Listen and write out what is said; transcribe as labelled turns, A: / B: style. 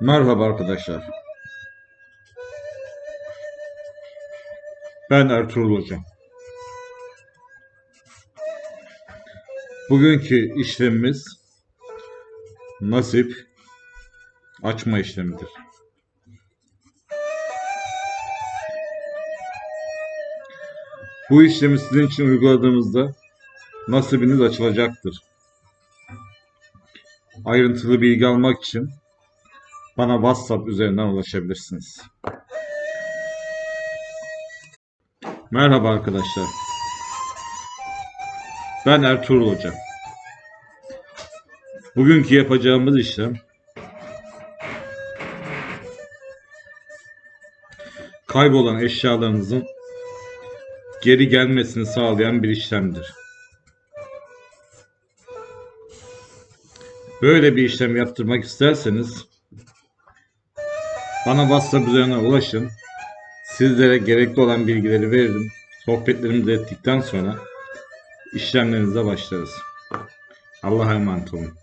A: Merhaba arkadaşlar. Ben Ertuğrul Hoca. Bugünkü işlemimiz nasip açma işlemidir. Bu işlemi sizin için uyguladığımızda nasibiniz açılacaktır. Ayrıntılı bilgi almak için bana WhatsApp üzerinden ulaşabilirsiniz. Merhaba arkadaşlar. Ben Ertuğrul Hoca. Bugünkü yapacağımız işlem kaybolan eşyalarınızın geri gelmesini sağlayan bir işlemdir. Böyle bir işlem yaptırmak isterseniz bana WhatsApp üzerinden ulaşın. Sizlere gerekli olan bilgileri veririm. Sohbetlerimizi ettikten sonra işlemlerinize başlarız. Allah'a emanet olun.